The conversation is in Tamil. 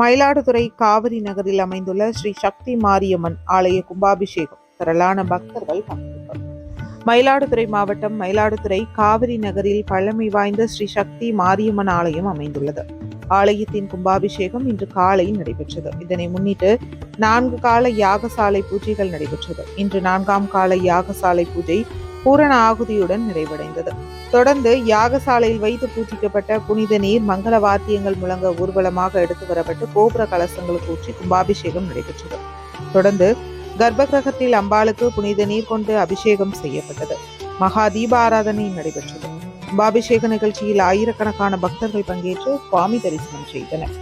மயிலாடுதுறை காவிரி நகரில் அமைந்துள்ள ஸ்ரீ சக்தி மாரியம்மன் ஆலய கும்பாபிஷேகம். திரளான பக்தர்கள் பங்கேற்பு மயிலாடுதுறை மாவட்டம் மயிலாடுதுறை காவிரி நகரில் பழமை வாய்ந்த ஸ்ரீ சக்தி மாரியம்மன் ஆலயம் அமைந்துள்ளது. ஆலயத்தின் கும்பாபிஷேகம் இன்று காலை நடைபெற்றது. இதனை முன்னிட்டு நான்கு கால யாகசாலை பூஜைகள் நடைபெற்றது. இன்று நான்காம் கால யாகசாலை பூஜை பூரண ஆகுதியுடன் நிறைவடைந்தது. தொடர்ந்து யாகசாலையில் வைத்து பூஜிக்கப்பட்ட புனித நீர் மங்கள வாத்தியங்கள் முழங்க ஊர்வலமாக எடுத்து வரப்பட்டு கோபுர கலசங்களுக்கு ஊற்றி கும்பாபிஷேகம் நடைபெற்றது. தொடர்ந்து கர்ப்பகிரகத்தில் அம்பாளுக்கு புனித நீர் கொண்டு அபிஷேகம் செய்யப்பட்டது. மகா தீபாராதனை நடைபெற்றது. கும்பாபிஷேக நிகழ்ச்சியில் ஆயிரக்கணக்கான பக்தர்கள் பங்கேற்று சுவாமி தரிசனம் செய்தனர்.